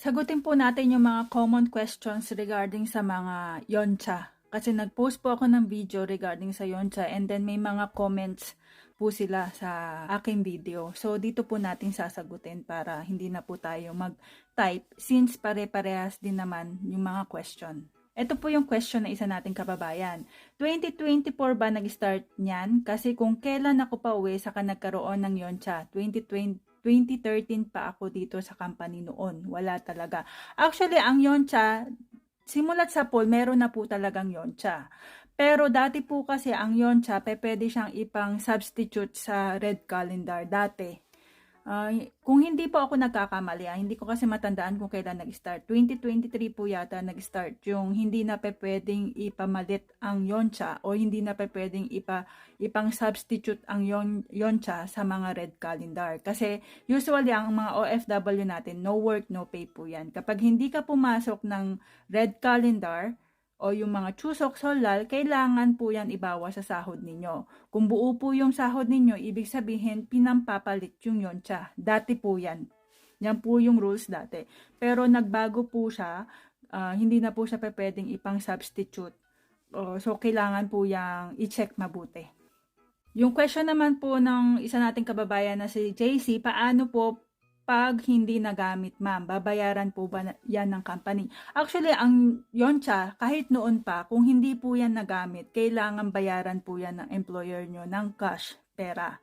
Sagutin po natin yung mga common questions regarding sa mga yoncha. Kasi nag-post po ako ng video regarding sa yoncha and then may mga comments po sila sa aking video. So dito po natin sasagutin para hindi na po tayo mag-type since pare-parehas din naman yung mga question. Ito po yung question na isa nating kababayan. 2024 ba nag-start niyan? Kasi kung kailan ako pa uwi saka nagkaroon ng yoncha, 2020 2013 pa ako dito sa company noon. Wala talaga. Actually, ang yoncha, simulat sa poll, meron na po talagang yoncha. Pero dati po kasi ang yoncha, pe, pwede siyang ipang substitute sa red calendar dati. Ah, kung hindi po ako nagkakamali, ah, hindi ko kasi matandaan kung kailan nag-start. 2023 po yata nag-start yung hindi na pwedeng ipamalit ang yoncha o hindi na pwedeng ipa, ipang substitute ang yon, yoncha sa mga red calendar. Kasi usually ang mga OFW natin, no work, no pay po yan. Kapag hindi ka pumasok ng red calendar, o yung mga chusok solal, kailangan po yan ibawas sa sahod ninyo. Kung buo po yung sahod ninyo, ibig sabihin pinampapalit yung yoncha. Dati po yan. Yan po yung rules dati. Pero nagbago po siya, ah, hindi na po siya pwedeng ipang substitute. O, so, kailangan po yung i-check mabuti. Yung question naman po ng isa nating kababayan na si JC, paano po pag hindi nagamit, ma'am, babayaran po ba na- yan ng company? Actually, ang yoncha, kahit noon pa, kung hindi po yan nagamit, kailangan bayaran po yan ng employer nyo ng cash, pera.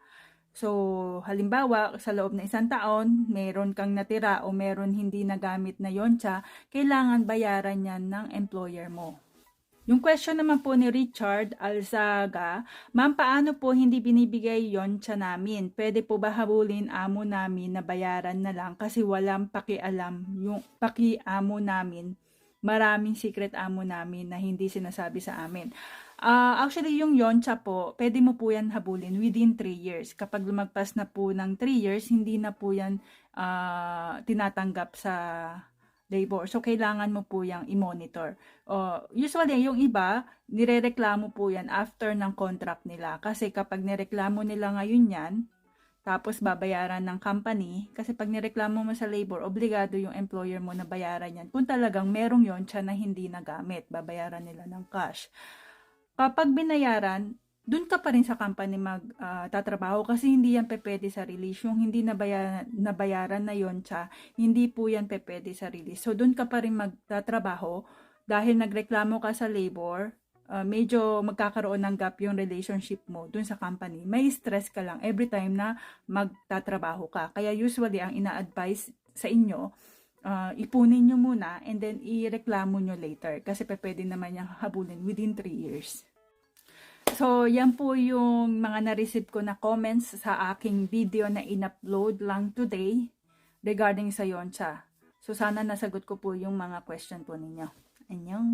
So, halimbawa, sa loob ng isang taon, meron kang natira o meron hindi nagamit na yoncha, kailangan bayaran yan ng employer mo. Yung question naman po ni Richard Alzaga, Ma'am, paano po hindi binibigay yon siya namin? Pwede po ba habulin amo namin na bayaran na lang kasi walang pakialam yung pakiamo namin. Maraming secret amo namin na hindi sinasabi sa amin. Ah, actually, yung yoncha po, pwede mo po yan habulin within 3 years. Kapag lumagpas na po ng 3 years, hindi na po yan ah, tinatanggap sa labor. So, kailangan mo po yung i-monitor. O, usually, yung iba, nirereklamo po yan after ng contract nila. Kasi kapag nireklamo nila ngayon yan, tapos babayaran ng company, kasi pag nireklamo mo sa labor, obligado yung employer mo na bayaran yan. Kung talagang merong yon siya na hindi nagamit, babayaran nila ng cash. Kapag binayaran, dun ka pa rin sa company magtatrabaho kasi hindi yan pepede sa release. Yung hindi nabayaran, nabayaran na yon siya, hindi po yan pepede sa release. So, dun ka pa rin magtatrabaho dahil nagreklamo ka sa labor, uh, medyo magkakaroon ng gap yung relationship mo dun sa company. May stress ka lang every time na magtatrabaho ka. Kaya usually, ang ina-advise sa inyo, uh, ipunin nyo muna and then ireklamo nyo later kasi pwede naman yung habulin within 3 years. So, yan po yung mga na-receive ko na comments sa aking video na in-upload lang today regarding sa Yoncha. So, sana nasagot ko po yung mga question po ninyo. Anyong!